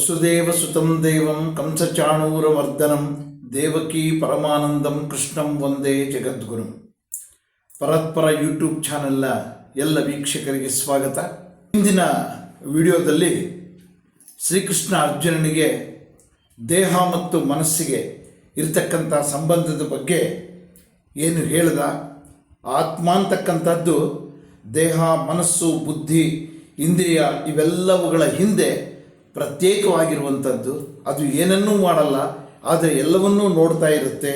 ವಸುದೇವಸುತಂ ದೇವಂ ಕಂಸಚಾಣೂರಮರ್ದನಂ ದೇವಕೀ ಪರಮಾನಂದಂ ಕೃಷ್ಣಂ ವಂದೇ ಜಗದ್ಗುರು. ಪರತ್ಪರ ಯೂಟ್ಯೂಬ್ ಚಾನೆಲ್ನ ಎಲ್ಲ ವೀಕ್ಷಕರಿಗೆ ಸ್ವಾಗತ. ಇಂದಿನ ವಿಡಿಯೋದಲ್ಲಿ ಶ್ರೀಕೃಷ್ಣ ಅರ್ಜುನನಿಗೆ ದೇಹ ಮತ್ತು ಮನಸ್ಸಿಗೆ ಇರತಕ್ಕಂಥ ಸಂಬಂಧದ ಬಗ್ಗೆ ಏನು ಹೇಳಿದ? ಆತ್ಮ ಅಂತಕ್ಕಂಥದ್ದು ದೇಹ, ಮನಸ್ಸು, ಬುದ್ಧಿ, ಇಂದ್ರಿಯ ಇವೆಲ್ಲವುಗಳ ಹಿಂದೆ ಪ್ರತ್ಯೇಕವಾಗಿರುವಂಥದ್ದು ಅದು ಏನನ್ನೂ ಮಾಡಲ್ಲ, ಆದರೆ ಎಲ್ಲವನ್ನೂ ನೋಡ್ತಾ ಇರುತ್ತೆ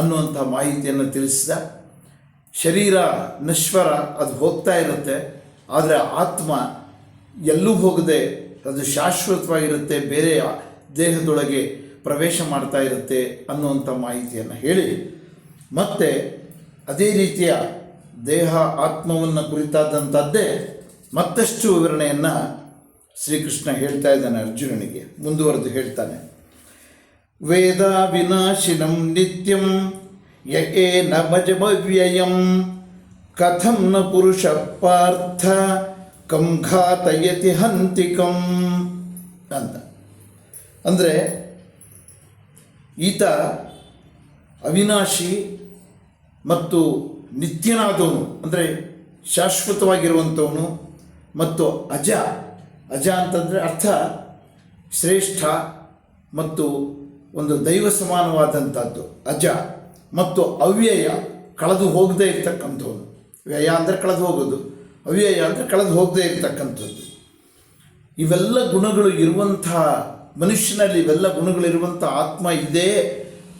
ಅನ್ನುವಂಥ ಮಾಹಿತಿಯನ್ನು ತಿಳಿಸಿದ. ಶರೀರ ನಶ್ವರ, ಅದು ಹೋಗ್ತಾ ಇರುತ್ತೆ, ಆದರೆ ಆತ್ಮ ಎಲ್ಲೂ ಹೋಗದೆ, ಅದು ಶಾಶ್ವತವಾಗಿರುತ್ತೆ, ಬೇರೆ ದೇಹದೊಳಗೆ ಪ್ರವೇಶ ಮಾಡ್ತಾ ಇರುತ್ತೆ ಅನ್ನುವಂಥ ಮಾಹಿತಿಯನ್ನು ಹೇಳಿ. ಮತ್ತು ಅದೇ ರೀತಿಯ ದೇಹ ಆತ್ಮವನ್ನು ಕುರಿತಾದಂಥದ್ದೇ ಮತ್ತಷ್ಟು ವಿವರಣೆಯನ್ನು ಶ್ರೀಕೃಷ್ಣ ಹೇಳ್ತಾ ಇದ್ದಾನೆ ಅರ್ಜುನನಿಗೆ, ಮುಂದುವರೆದು ಹೇಳ್ತಾನೆ. ವೇದ ವಿನಾಶಿನಂ ನಿತ್ಯಂ ಯಕೆ ನ ಭಜಮವ್ಯಯಂ ಕಥಂ ನ ಪುರುಷ ಪಾರ್ಥ ಕಂ ಘಾತಯತಿ ಹಂತಿಕಂ ಅಂತ. ಅಂದರೆ ಈತ ಅವಿನಾಶಿ ಮತ್ತು ನಿತ್ಯನಾದವನು, ಅಂದರೆ ಶಾಶ್ವತವಾಗಿರುವಂಥವನು ಮತ್ತು ಅಜ. ಅಜ ಅಂತಂದರೆ ಅರ್ಥ, ಶ್ರೇಷ್ಠ ಮತ್ತು ಒಂದು ದೈವ ಸಮಾನವಾದಂಥದ್ದು ಅಜ ಮತ್ತು ಅವ್ಯಯ ಕಳೆದು ಹೋಗದೇ ಇರ್ತಕ್ಕಂಥವನು ವ್ಯಯ ಅಂದರೆ ಕಳೆದು ಹೋಗೋದು, ಅವ್ಯಯ ಅಂದರೆ ಕಳೆದು ಹೋಗದೇ ಇರ್ತಕ್ಕಂಥದ್ದು. ಇವೆಲ್ಲ ಗುಣಗಳು ಇರುವಂತಹ, ಮನುಷ್ಯನಲ್ಲಿ ಇವೆಲ್ಲ ಗುಣಗಳಿರುವಂಥ ಆತ್ಮ ಇದೆ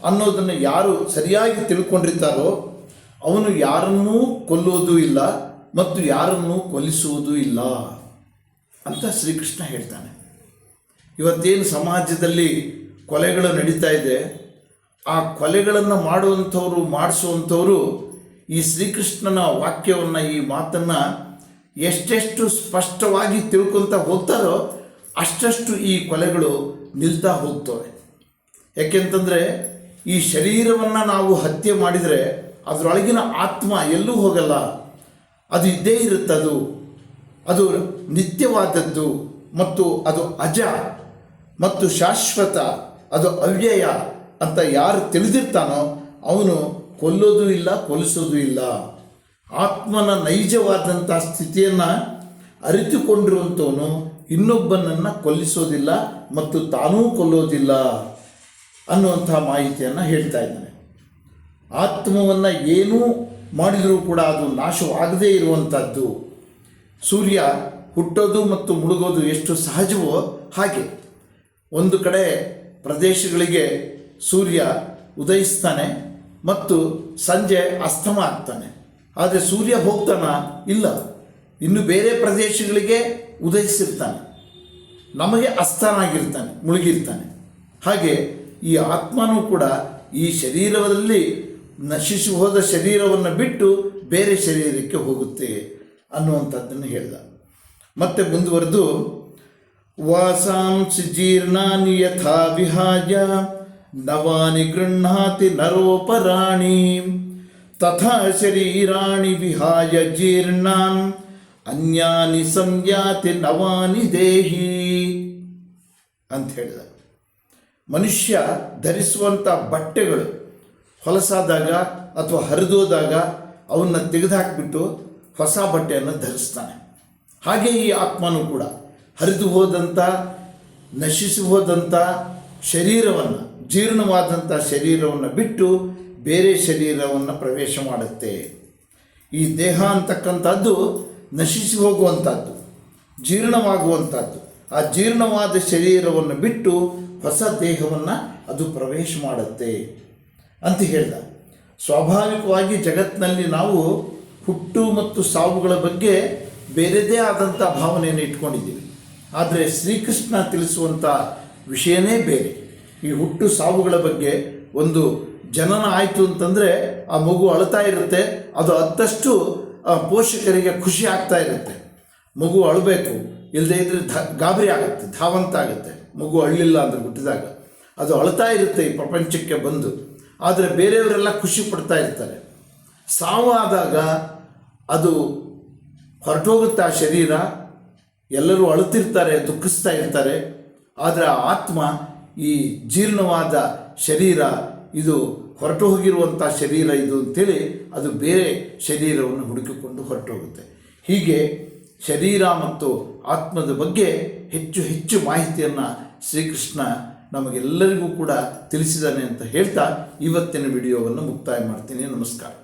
ಅನ್ನೋದನ್ನು ಯಾರು ಸರಿಯಾಗಿ ತಿಳ್ಕೊಂಡಿರ್ತಾರೋ, ಅವನು ಯಾರನ್ನೂ ಕೊಲ್ಲುವುದೂ ಇಲ್ಲ ಮತ್ತು ಯಾರನ್ನೂ ಕೊಲ್ಲಿಸುವುದೂ ಇಲ್ಲ. ಅಂತ ಶ್ರೀಕೃಷ್ಣ ಹೇಳ್ತಾನೆ. ಇವತ್ತೇನು ಸಮಾಜದಲ್ಲಿ ಕೊಲೆಗಳು ನಡೀತಾ ಇದೆ, ಆ ಕೊಲೆಗಳನ್ನು ಮಾಡುವಂಥವ್ರು, ಮಾಡಿಸುವಂಥವರು ಈ ಶ್ರೀಕೃಷ್ಣನ ವಾಕ್ಯವನ್ನು, ಈ ಮಾತನ್ನು ಎಷ್ಟೆಷ್ಟು ಸ್ಪಷ್ಟವಾಗಿ ತಿಳ್ಕೊತ ಹೋಗ್ತಾರೋ ಅಷ್ಟಷ್ಟು ಈ ಕೊಲೆಗಳು ನಿಲ್ತಾ ಹೋಗ್ತವೆ. ಯಾಕೆಂತಂದರೆ ಈ ಶರೀರವನ್ನು ನಾವು ಹತ್ಯೆ ಮಾಡಿದರೆ ಅದರೊಳಗಿನ ಆತ್ಮ ಎಲ್ಲೂ ಹೋಗಲ್ಲ, ಅದು ಇದ್ದೇ ಇರುತ್ತದು. ಅದು ನಿತ್ಯವಾದದ್ದು ಮತ್ತು ಅದು ಅಜ ಮತ್ತು ಶಾಶ್ವತ, ಅದು ಅವ್ಯಯ ಅಂತ ಯಾರು ತಿಳಿದಿರ್ತಾನೋ ಅವನು ಕೊಲ್ಲೋದು ಇಲ್ಲ, ಕೊಲಿಸೋದು ಇಲ್ಲ. ಆತ್ಮನ ನೈಜವಾದಂಥ ಸ್ಥಿತಿಯನ್ನು ಅರಿತುಕೊಂಡಿರುವಂಥವನು ಇನ್ನೊಬ್ಬನನ್ನು ಕೊಲ್ಲಿಸೋದಿಲ್ಲ ಮತ್ತು ತಾನೂ ಕೊಲ್ಲೋದಿಲ್ಲ ಅನ್ನುವಂಥ ಮಾಹಿತಿಯನ್ನು ಹೇಳ್ತಾ ಇದ್ದಾನೆ. ಆತ್ಮವನ್ನು ಏನೂ ಮಾಡಿದರೂ ಕೂಡ ಅದು ನಾಶವಾಗದೇ ಇರುವಂಥದ್ದು. ಸೂರ್ಯ ಹುಟ್ಟೋದು ಮತ್ತು ಮುಳುಗೋದು ಎಷ್ಟು ಸಹಜವೋ ಹಾಗೆ. ಒಂದು ಕಡೆ ಪ್ರದೇಶಗಳಿಗೆ ಸೂರ್ಯ ಉದಯಿಸ್ತಾನೆ ಮತ್ತು ಸಂಜೆ ಅಸ್ತಮ ಆಗ್ತಾನೆ. ಆದರೆ ಸೂರ್ಯ ಹೋಗ್ತಾನ? ಇಲ್ಲ. ಇನ್ನು ಬೇರೆ ಪ್ರದೇಶಗಳಿಗೆ ಉದಯಿಸಿರ್ತಾನೆ. ನಮಗೆ ಅಸ್ತನಾಗಿರ್ತಾನೆ ಮುಳುಗಿರ್ತಾನೆ. ಹಾಗೆ ಈ ಆತ್ಮನೂ ಕೂಡ ಈ ಶರೀರದಲ್ಲಿ ನಶಿಸಿ ಹೋದ ಶರೀರವನ್ನು ಬಿಟ್ಟು ಬೇರೆ ಶರೀರಕ್ಕೆ ಹೋಗುತ್ತೆ. ಅನ್ನುವಂಥದ್ದನ್ನು ಹೇಳ್ದ. ಮತ್ತೆ ಮುಂದುವರೆದು ವಾಸಾಂಸಿ ಜೀರ್ಣಾನಿ ಯಥಾ ವಿಹಾಯ, ನವಾನಿ ಗೃಹಾತಿ ನರೋಪರಾಣಿ, ತಥಾ ಶರೀರಾಣಿ ವಿಹಾಯ ಜೀರ್ಣಾನ್ ಅನ್ಯಾನಿ ಸಂಯಾತಿ ನವಾನಿ ದೇಹಿ ಅಂತ ಹೇಳಿದ. ಮನುಷ್ಯ ಧರಿಸುವಂಥ ಬಟ್ಟೆಗಳು ಹೊಲಸಾದಾಗ ಅಥವಾ ಹರಿದೋದಾಗ ಅವನ್ನ ತೆಗೆದುಹಾಕಿಬಿಟ್ಟು ಹೊಸ ಬಟ್ಟೆಯನ್ನು ಧರಿಸ್ತಾನೆ. ಹಾಗೆ ಈ ಆತ್ಮನೂ ಕೂಡ ಹರಿದು ಹೋದಂಥ ನಶಿಸಿ ಹೋದಂಥ ಶರೀರವನ್ನು ಜೀರ್ಣವಾದಂಥ ಶರೀರವನ್ನು ಬಿಟ್ಟು ಬೇರೆ ಶರೀರವನ್ನು ಪ್ರವೇಶ ಮಾಡುತ್ತೆ. ಈ ದೇಹ ಅಂತಕ್ಕಂಥದ್ದು ನಶಿಸಿ ಹೋಗುವಂಥದ್ದು, ಜೀರ್ಣವಾಗುವಂಥದ್ದು. ಆ ಜೀರ್ಣವಾದ ಶರೀರವನ್ನು ಬಿಟ್ಟು ಹೊಸ ದೇಹವನ್ನು ಅದು ಪ್ರವೇಶ ಮಾಡುತ್ತೆ ಅಂತ ಹೇಳ್ದ. ಸ್ವಾಭಾವಿಕವಾಗಿ ಜಗತ್ತಿನಲ್ಲಿ ನಾವು ಹುಟ್ಟು ಮತ್ತು ಸಾವುಗಳ ಬಗ್ಗೆ ಬೇರೆದೇ ಆದಂಥ ಭಾವನೆಯನ್ನು ಇಟ್ಕೊಂಡಿದ್ದೀವಿ. ಆದರೆ ಶ್ರೀಕೃಷ್ಣ ತಿಳಿಸುವಂಥ ವಿಷಯನೇ ಬೇರೆ. ಈ ಹುಟ್ಟು ಸಾವುಗಳ ಬಗ್ಗೆ ಒಂದು ಜನನ ಆಯಿತು ಅಂತಂದರೆ ಆ ಮಗು ಅಳ್ತಾ ಇರುತ್ತೆ, ಅದು ಅತ್ತಷ್ಟು ಆ, ಪೋಷಕರಿಗೆ ಖುಷಿ ಆಗ್ತಾ ಇರುತ್ತೆ. ಮಗು ಅಳಬೇಕು ಇಲ್ಲದೆ ಇದ್ದರೆ ಧ, ಗಾಬರಿ ಆಗುತ್ತೆ, ಧಾವಂತ ಆಗುತ್ತೆ. ಮಗು ಅಳ್ಳಿಲ್ಲ ಅಂತ ಹುಟ್ಟಿದಾಗ. ಅದು ಅಳ್ತಾ ಇರುತ್ತೆ ಈ ಪ್ರಪಂಚಕ್ಕೆ ಬಂದು. ಆದರೆ ಬೇರೆಯವರೆಲ್ಲ ಖುಷಿ ಪಡ್ತಾ ಇರ್ತಾರೆ. ಸಾವು ಆದಾಗ ಅದು ಹೊರಟೋಗುತ್ತೆ ಆ ಶರೀರ, ಎಲ್ಲರೂ ಅಳುತ್ತಿರ್ತಾರೆ, ದುಃಖಿಸ್ತಾ ಇರ್ತಾರೆ. ಆದರೆ ಆತ್ಮ ಈ ಜೀರ್ಣವಾದ ಶರೀರ, ಇದು ಹೊರಟು ಹೋಗಿರುವಂಥ ಶರೀರ ಇದು ಅಂತೇಳಿ ಅದು ಬೇರೆ ಶರೀರವನ್ನು ಹುಡುಕಿಕೊಂಡು ಹೊರಟೋಗುತ್ತೆ. ಹೀಗೆ ಶರೀರ ಮತ್ತು ಆತ್ಮದ ಬಗ್ಗೆ ಹೆಚ್ಚು ಹೆಚ್ಚು ಮಾಹಿತಿಯನ್ನು ಶ್ರೀಕೃಷ್ಣ ನಮಗೆಲ್ಲರಿಗೂ ಕೂಡ ತಿಳಿಸಿದ್ದಾನೆ ಅಂತ ಹೇಳ್ತಾ ಇವತ್ತಿನ ವಿಡಿಯೋವನ್ನು ಮುಕ್ತಾಯ ಮಾಡ್ತೀನಿ. ನಮಸ್ಕಾರ.